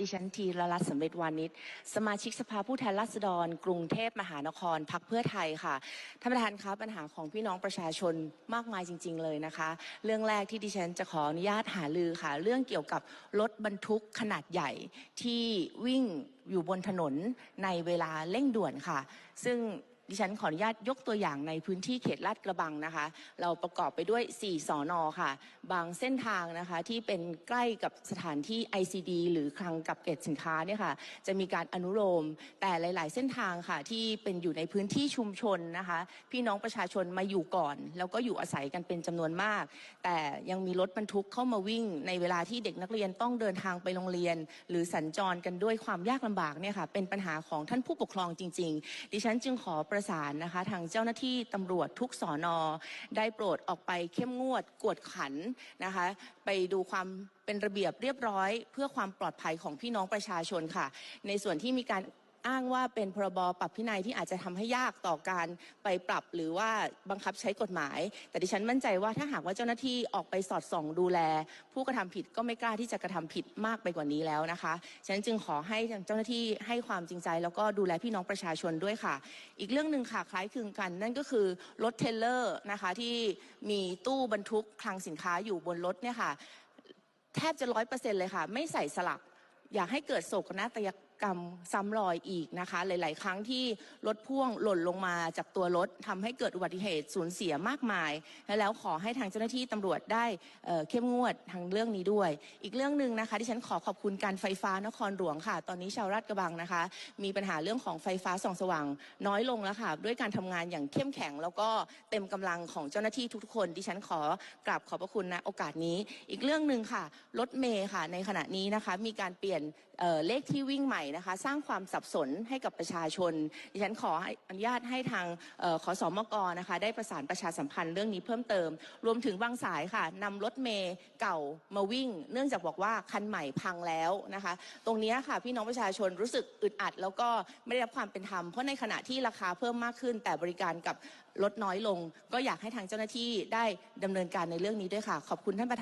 ดิฉันทีละรัตน์สำเร็จวานิชสมาชิกสภาผู้แทนราษฎร กรุงเทพมหานครพักเพื่อไทยค่ะท่านประธานคะปัญหาของพี่น้องประชาชนมากมายจริง ๆ เลยนะคะ เรื่องแรกที่ดิฉันจะขออนุญาตหาลือค่ะ เรื่องเกี่ยวกับรถบรรทุกขนาดใหญ่ที่วิ่งอยู่บนถนนในเวลาเร่งด่วนค่ะ ซึ่ง ดิฉันขออนุญาตยกตัวอย่างในพื้นที่เขตลาดกระบังนะคะ เราประกอบไปด้วย 4สอนอค่ะ บางเส้นทางนะคะที่เป็นใกล้กับสถานที่ ICD หรือคลังกับเก็บสินค้าเนี่ยค่ะ จะมีการอนุโลม แต่หลาย ๆ เส้นทางค่ะที่เป็นอยู่ในพื้นที่ชุมชนนะคะ พี่น้องประชาชนมาอยู่ก่อน แล้วก็อยู่อาศัยกันเป็นจำนวนมาก แต่ยังมีรถบรรทุกเข้ามาวิ่ง ในเวลาที่เด็กนักเรียนต้องเดินทางไปโรงเรียน หรือสัญจรกันด้วยความยากลำบากเนี่ยค่ะเป็นปัญหาของท่านผู้ปกครองจริง ๆ ดิฉันจึงขอประสานนะคะ ทางเจ้าหน้าที่ตำรวจทุกสอนอได้โปรดออกไปเข้มงวดกวดขันนะคะ ไปดูความเป็นระเบียบเรียบร้อย เพื่อความปลอดภัยของพี่น้องประชาชนค่ะ ในส่วนที่มีการ อ้างว่าเป็นพรบปรับพินัยที่อาจจะทำให้ยากต่อการไปปรับหรือว่าบังคับใช้กฎหมาย แต่ดิฉันมั่นใจว่าถ้าหากว่าเจ้าหน้าที่ออกไปสอดส่องดูแล ผู้กระทำผิดก็ไม่กล้าที่จะกระทำผิดมากไปกว่านี้แล้วนะคะฉะนั้นจึงขอให้เจ้าหน้าที่ให้ความจริงใจ แล้วก็ดูแลพี่น้องประชาชนด้วยค่ะ อีกเรื่องหนึ่งค่ะคล้ายคลึงกัน นั่นก็คือรถเทลเลอร์นะคะที่มีตู้บรรทุกคลังสินค้าอยู่บนรถเนี่ยค่ะแทบจะร้อยเปอร์เซ็นต์เลยค่ะ ไม่ใส่สลัก อยากให้เกิดโศกนาฏ กรรมซ้ำรอยอีกนะคะ หลาย ๆ ครั้งที่รถพ่วงหล่นลงมาจากตัวรถทำให้เกิดอุบัติเหตุสูญเสียมากมาย แล้วขอให้ทางเจ้าหน้าที่ตำรวจได้เเข้มงวดทางเรื่องนี้ด้วย อีกเรื่องหนึ่งนะคะที่ฉันขอขอบคุณการไฟฟ้านครหลวงค่ะ ตอนนี้ชาวราชกระบังนะคะ มีปัญหาเรื่องของไฟฟ้าส่องสว่าง น้อยลงแล้วค่ะ ด้วยการทำงานอย่างเข้มแข็ง แล้วก็เต็มกำลังของเจ้าหน้าที่ทุกๆคนดิฉันขอกราบขอบพระคุณณโอกาสนี้ อีกเรื่องหนึ่งค่ะรถเมย์ค่ะในขณะนี้นะคะ มีการเปลี่ยนเเลขที่วิ่งใหม่นะคะ สร้างความสับสนให้กับประชาชน ดิฉันขออนุญาตให้ทางออขอสอมกนะคะ ได้ประสานประชาสัมพันธ์เรื่องนี้เพิ่มเติม รวมถึงบางสายค่ะนำรถเมย์เก่ามาวิ่ง เนื่องจากบอกว่าคันใหม่พังแล้วนะคะ ตรงนี้ค่ะพี่น้องประชาชนรู้สึกอึดอัด แล้วก็ไม่ได้รับความเป็นธรรมเพราะในขณะที่ราคาเพิ่มมากขึ้น แต่บริการกับลดน้อยลง ก็อยากให้ทางเจ้าหน้าที่ได้ดำเนินการในเรื่องนี้ด้วยค่ะ ขอบคุณท่านประธาน